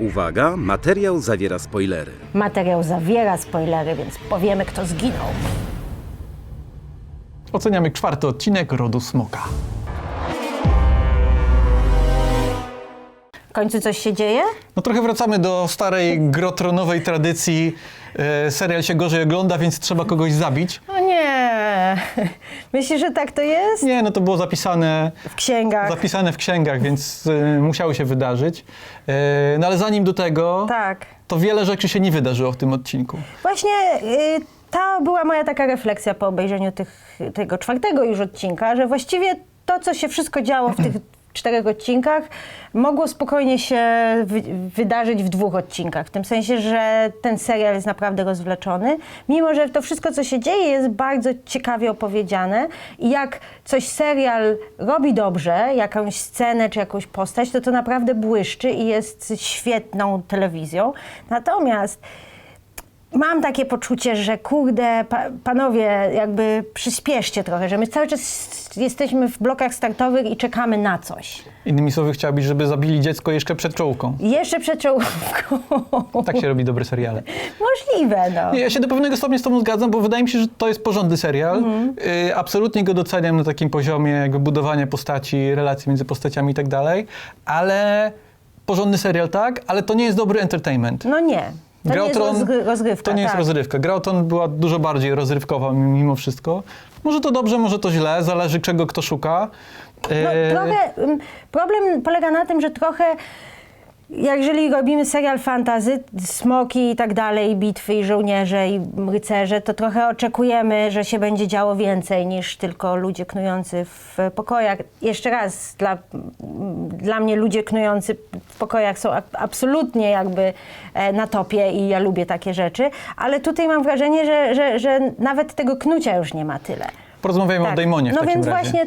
Uwaga, materiał zawiera spoilery. Materiał zawiera spoilery, więc powiemy, kto zginął. Oceniamy czwarty odcinek Rodu Smoka. W końcu coś się dzieje? No trochę wracamy do starej grotronowej tradycji. E, serial się gorzej ogląda, więc trzeba kogoś zabić. O nie. Myślisz, że tak to jest? Nie, no to było zapisane, W księgach. zapisane w księgach, więc e, musiało się wydarzyć. E, no ale zanim do tego, Tak. to wiele rzeczy się nie wydarzyło w tym odcinku. Właśnie y, to była moja taka refleksja po obejrzeniu tych, tego czwartego już odcinka, że właściwie to, co się wszystko działo w tych czterech odcinkach, mogło spokojnie się wy, wydarzyć w dwóch odcinkach. W tym sensie, że ten serial jest naprawdę rozwleczony, mimo że to wszystko, co się dzieje, jest bardzo ciekawie opowiedziane i jak coś serial robi dobrze, jakąś scenę czy jakąś postać, to to naprawdę błyszczy i jest świetną telewizją. Natomiast Mam takie poczucie, że kurde, pa, panowie, jakby przyspieszcie trochę, że my cały czas jesteśmy w blokach startowych i czekamy na coś. Innymi słowy, chciałabyś, żeby zabili dziecko jeszcze przed czołką. Jeszcze przed czołówką. Tak się robi dobre seriale. Możliwe, no. Nie, ja się do pewnego stopnia z tobą zgadzam, bo wydaje mi się, że to jest porządny serial. Mhm. Y, absolutnie go doceniam na takim poziomie jakby budowania postaci, relacji między postaciami i tak dalej, ale porządny serial tak, ale to nie jest dobry entertainment. No nie. To nie jest rozgrywka. To nie jest tak. rozrywka. Gra o Tron była dużo bardziej rozrywkowa mimo wszystko. Może to dobrze, może to źle, zależy czego kto szuka. No, E, trochę, ym, problem polega na tym, że trochę jeżeli robimy serial fantazy, smoki i tak dalej, bitwy i żołnierze i rycerze, to trochę oczekujemy, że się będzie działo więcej niż tylko ludzie knujący w pokojach. Jeszcze raz, dla, dla mnie ludzie knujący w pokojach są absolutnie jakby e, na topie i ja lubię takie rzeczy, ale tutaj mam wrażenie, że, że, że nawet tego knucia już nie ma tyle. Porozmawiajmy o Daemonie w no takim więc razie. właśnie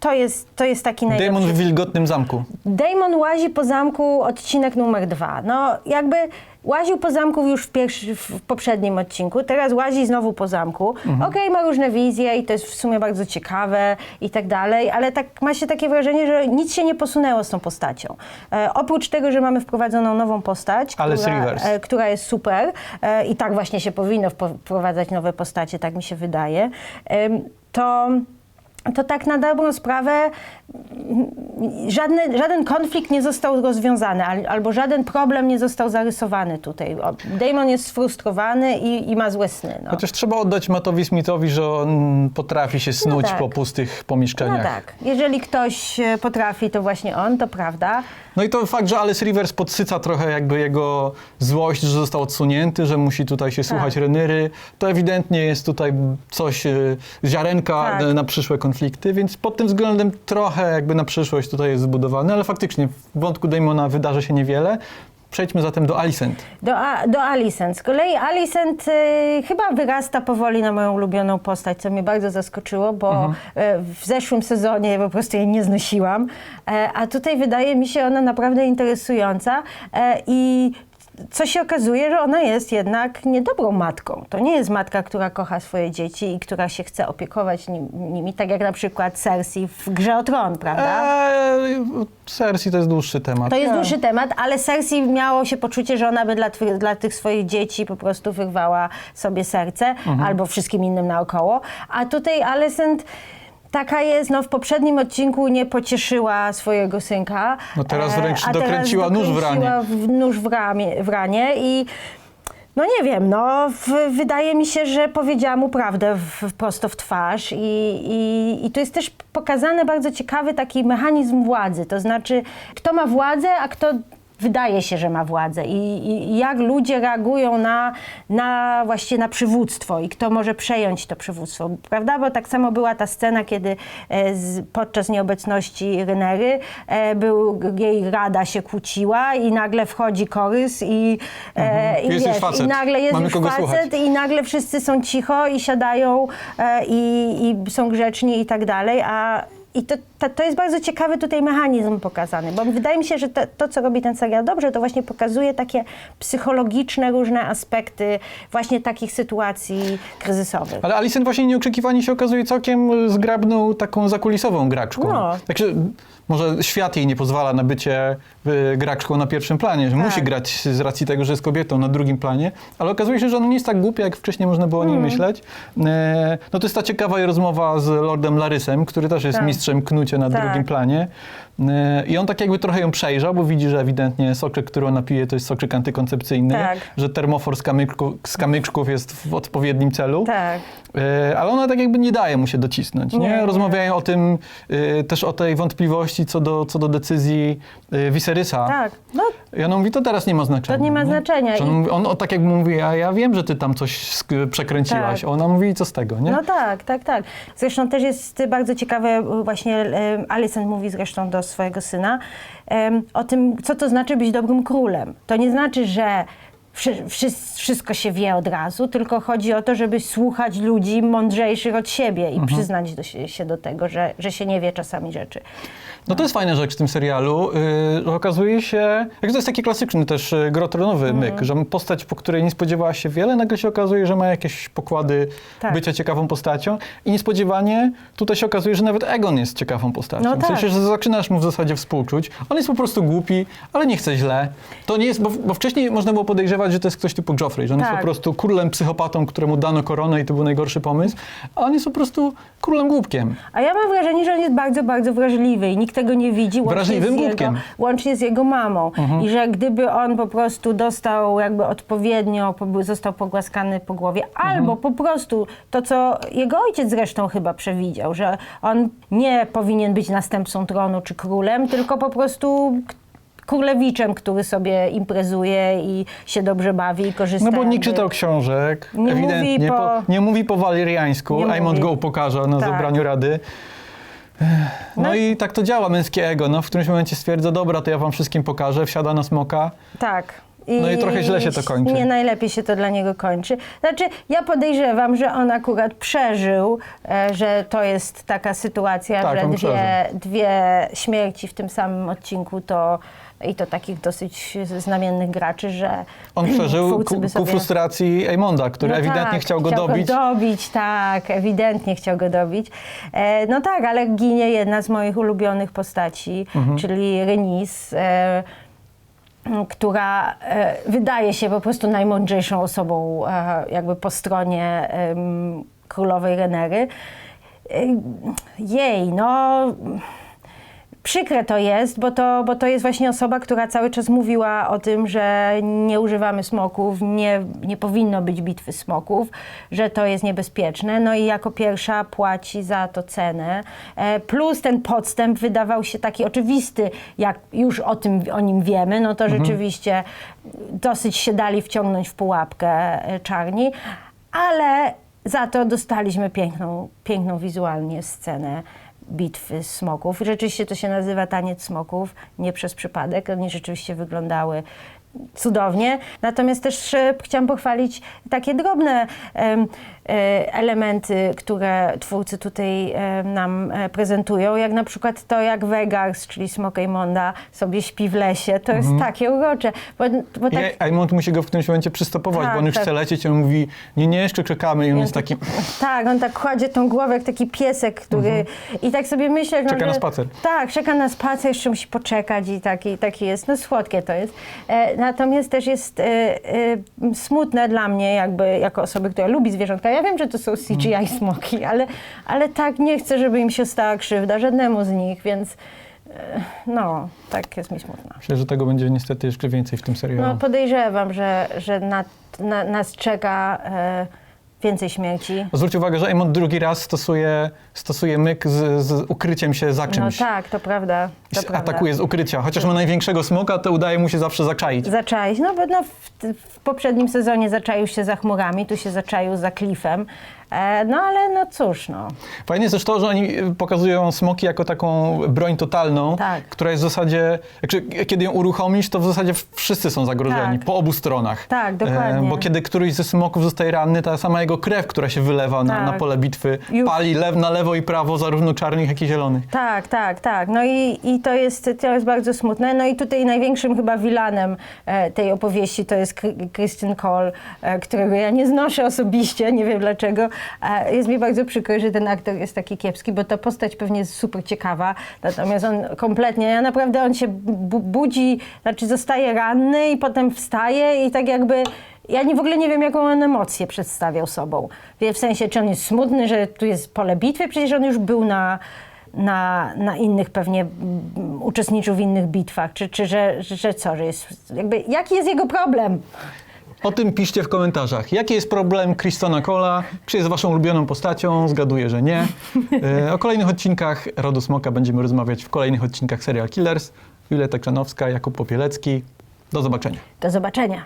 to jest, to jest taki najlepszy Daemon w wilgotnym zamku. Damon łazi po zamku, odcinek numer dwa. No jakby łaził po zamku już w, pierwszy, w poprzednim odcinku, teraz łazi znowu po zamku. Okej, ma różne wizje i to jest w sumie bardzo ciekawe i tak dalej, ale tak ma się takie wrażenie, że nic się nie posunęło z tą postacią. E, oprócz tego, że mamy wprowadzoną nową postać, Alice która, Rivers. e, która jest super e, i tak właśnie się powinno wpo- wprowadzać nowe postacie, tak mi się wydaje, Em, to to tak na dobrą sprawę żadny, żaden konflikt nie został rozwiązany, al- albo żaden problem nie został zarysowany tutaj. Damon jest sfrustrowany i, i ma złe sny. No. Chociaż trzeba oddać Mattowi Smithowi, że on potrafi się snuć tak. po pustych no pomieszczeniach. tak, jeżeli ktoś e, potrafi, to właśnie on, to prawda. No i to fakt, że Alice Rivers podsyca trochę jakby jego złość, że został odsunięty, że musi tutaj się słuchać Tak. Renyry. To ewidentnie jest tutaj coś, e, ziarenka Tak. na przyszłe konflikty, więc pod tym względem trochę jakby na przyszłość tutaj jest zbudowane, ale faktycznie w wątku Damona wydarzy się niewiele. Przejdźmy zatem do Alicent. Do, A- do Alicent. Z kolei Alicent y, chyba wyrasta powoli na moją ulubioną postać, co mnie bardzo zaskoczyło, bo y, w zeszłym sezonie po prostu jej nie znosiłam, e, a tutaj wydaje mi się ona naprawdę interesująca e, i co się okazuje, że ona jest jednak niedobrą matką. To nie jest matka, która kocha swoje dzieci i która się chce opiekować nim, nimi, tak jak na przykład Cersei w Grze o Tron, prawda? Eee, Cersei to jest dłuższy temat. To jest Nie. dłuższy temat, ale Cersei miało się poczucie, że ona by dla, twych- dla tych swoich dzieci po prostu wyrwała sobie serce Mhm. albo wszystkim innym naokoło. A tutaj Alicent taka jest, no w poprzednim odcinku nie pocieszyła swojego synka. No teraz wręcz a teraz dokręciła nóż w ranie. dokręciła w nóż w, ramię, w ranie i no nie wiem, no w, wydaje mi się, że powiedziała mu prawdę w, prosto w twarz i, i, i tu jest też pokazany bardzo ciekawy taki mechanizm władzy, to znaczy kto ma władzę, a kto wydaje się, że ma władzę i, i, jak ludzie reagują na, na właśnie na przywództwo i kto może przejąć to przywództwo, prawda? Bo tak samo była ta scena, kiedy e, z, podczas nieobecności Rynery e, był, jej rada się kłóciła i nagle wchodzi Korys i, e, i, Jest wiesz, i nagle jest Mamy już facet słuchać. i nagle wszyscy są cicho i siadają i, i są grzeczni i tak dalej, a i to, to, to jest bardzo ciekawy tutaj mechanizm pokazany, bo wydaje mi się, że to, to, co robi ten serial dobrze, to właśnie pokazuje takie psychologiczne różne aspekty właśnie takich sytuacji kryzysowych. Ale Alicent właśnie nieoczekiwanie się okazuje całkiem zgrabną, taką zakulisową graczką. No. Także może świat jej nie pozwala na bycie y, graczką na pierwszym planie, że Tak. musi grać z racji tego, że jest kobietą na drugim planie, ale okazuje się, że ona nie jest tak głupia, jak wcześniej można było o niej myśleć. E, no to jest ta ciekawa rozmowa z Lordem Larysem, który też jest Tak. mistrzem knucia na Tak. drugim planie. E, I on tak jakby trochę ją przejrzał, bo widzi, że ewidentnie soczek, który ona pije, to jest soczek antykoncepcyjny, Tak. że termofor z, kamyczku, z kamyczków jest w odpowiednim celu. Tak. E, Ale ona tak jakby nie daje mu się docisnąć. Nie, Nie, nie. Rozmawiają o tym, e, też o tej wątpliwości co do, co do decyzji e, Viserysa. Tak. No, I ona mówi, to teraz nie ma znaczenia. To nie ma znaczenia. Że On, on o, tak jakby mówi, a ja wiem, że ty tam coś sk- przekręciłaś. Tak. Ona mówi, co z tego, nie? No tak, tak, tak. Zresztą też jest bardzo ciekawe, właśnie e, Alicent mówi zresztą do swojego syna o tym, co to znaczy być dobrym królem. To nie znaczy, że wszy- wszy- wszystko się wie od razu, tylko chodzi o to, żeby słuchać ludzi mądrzejszych od siebie Mhm. i przyznać do, się się do tego, że, że się nie wie czasami rzeczy. No to jest fajna rzecz w tym serialu, yy, że okazuje się, jak to jest taki klasyczny też yy, grotronowy Mhm. myk, że postać, po której nie spodziewała się wiele, nagle się okazuje, że ma jakieś pokłady Tak. bycia ciekawą postacią i niespodziewanie tutaj się okazuje, że nawet Egon jest ciekawą postacią. No w sensie, tak. że zaczynasz mu w zasadzie współczuć. On jest po prostu głupi, ale nie chce źle. To nie jest, bo, bo wcześniej można było podejrzewać, że to jest ktoś typu Joffrey, że on jest Tak. po prostu królem psychopatą, któremu dano koronę i to był najgorszy pomysł, a on jest po prostu królem głupkiem. A ja mam wrażenie, że on jest bardzo, bardzo wrażliwy i nikt tego nie widzi. łącznie z jego. Łącznie z jego mamą. I że gdyby on po prostu dostał jakby odpowiednio, po- został pogłaskany po głowie, albo po prostu to, co jego ojciec zresztą chyba przewidział, że on nie powinien być następcą tronu czy królem, tylko po prostu królewiczem, który sobie imprezuje i się dobrze bawi i korzysta. No bo nie czytał książek, Nie ewidentnie. mówi po- nie mówi po waleriańsku, Nie go pokaże na Tak. zebraniu rady. No, No. i tak to działa, męskie ego. No, w którymś momencie stwierdza, dobra, to ja wam wszystkim pokażę, wsiada na smoka. Tak. No i trochę źle się to kończy. Nie najlepiej się to dla niego kończy. Znaczy, ja podejrzewam, że on akurat przeżył, e, że to jest taka sytuacja, Tak, że dwie, przeżył. dwie śmierci w tym samym odcinku to i to takich dosyć znamiennych graczy, że On przeżył ku, ku frustracji Aemonda, który no ewidentnie tak, chciał go dobić. dobić, tak, ewidentnie chciał go dobić. E, no tak, ale ginie jedna z moich ulubionych postaci, Mhm. czyli Renis. E, która e, wydaje się po prostu najmądrzejszą osobą e, jakby po stronie królowej Renery. E, jej, no przykre to jest, bo to, bo to jest właśnie osoba, która cały czas mówiła o tym, że nie używamy smoków, nie, nie powinno być bitwy smoków, że to jest niebezpieczne. No i jako pierwsza płaci za to cenę. E, Plus ten podstęp wydawał się taki oczywisty, jak już o tym o nim wiemy, no to rzeczywiście dosyć się dali wciągnąć w pułapkę e, czarni, ale za to dostaliśmy piękną, piękną wizualnie scenę bitwy smoków. Rzeczywiście to się nazywa taniec smoków, nie przez przypadek. Oni rzeczywiście wyglądały cudownie. Natomiast też e, chciałam pochwalić takie drobne e, elementy, które twórcy tutaj e, nam prezentują, jak na przykład to, jak Vegars, czyli smok Monda, sobie śpi w lesie. To jest takie urocze. Bo, bo tak, I Aemond musi go w którymś momencie przystopować, Tak, bo on już tak. chce lecieć, on mówi, nie, nie, jeszcze czekamy i on jest taki, Tak, on tak kładzie tą głowę jak taki piesek, który... I tak sobie myślę, no, Mhm. Czeka na spacer. Tak, czeka na spacer, jeszcze musi poczekać i taki, taki jest. No słodkie to jest. E, natomiast też jest e, e, smutne dla mnie, jakby jako osoby, która lubi zwierzątka. Ja wiem, że to są CGI Mhm. smoki, ale, ale tak nie chcę, żeby im się stała krzywda, żadnemu z nich, więc e, no, tak jest mi smutno. myślę, że tego będzie niestety jeszcze więcej w tym serialu. No podejrzewam, że, że na, na, nas czeka e, więcej śmierci. Zwróć uwagę, że Aemond drugi raz stosuje, stosuje myk z, z ukryciem się za No czymś. tak, to prawda. To prawda. atakuje z ukrycia. Chociaż ma największego smoka, to udaje mu się zawsze zaczaić. Zaczaić. No bo no, w, w poprzednim sezonie zaczaił się za chmurami, tu się zaczaił za klifem. E, no ale no cóż, no. Fajnie jest też to, że oni pokazują smoki jako taką broń totalną, Tak. która jest w zasadzie, znaczy, kiedy ją uruchomisz, to w zasadzie wszyscy są zagrożeni, Tak. po obu stronach. Tak, dokładnie. bo kiedy któryś ze smoków zostaje ranny, ta sama jego krew, która się wylewa na, Tak. na pole bitwy, Już. pali lew, na lewo i prawo, zarówno czarnych, jak i zielonych. Tak, tak, tak. No i, i to, jest, to jest bardzo smutne. No i tutaj największym chyba wilanem e, tej opowieści to jest Krystyn Cole, e, którego ja nie znoszę osobiście, nie wiem dlaczego, A Jest mi bardzo przykro, że ten aktor jest taki kiepski, bo ta postać pewnie jest super ciekawa, natomiast on kompletnie, ja naprawdę on się bu- budzi, znaczy zostaje ranny i potem wstaje i tak jakby ja nie, w ogóle nie wiem, jaką on emocję przedstawiał sobą. W sensie, czy on jest smutny, że tu jest pole bitwy, przecież on już był na, na, na innych pewnie uczestniczył w innych bitwach, czy, czy że, że, co, że jest, jakby, jaki jest jego problem? O tym piszcie w komentarzach. Jaki jest problem Kristona Cola? Czy jest waszą ulubioną postacią? Zgaduję, że nie. E, O kolejnych odcinkach Rodu Smoka będziemy rozmawiać w kolejnych odcinkach Serial Killers. Wioleta Krzanowska, Jakub Popielecki. Do zobaczenia. Do zobaczenia.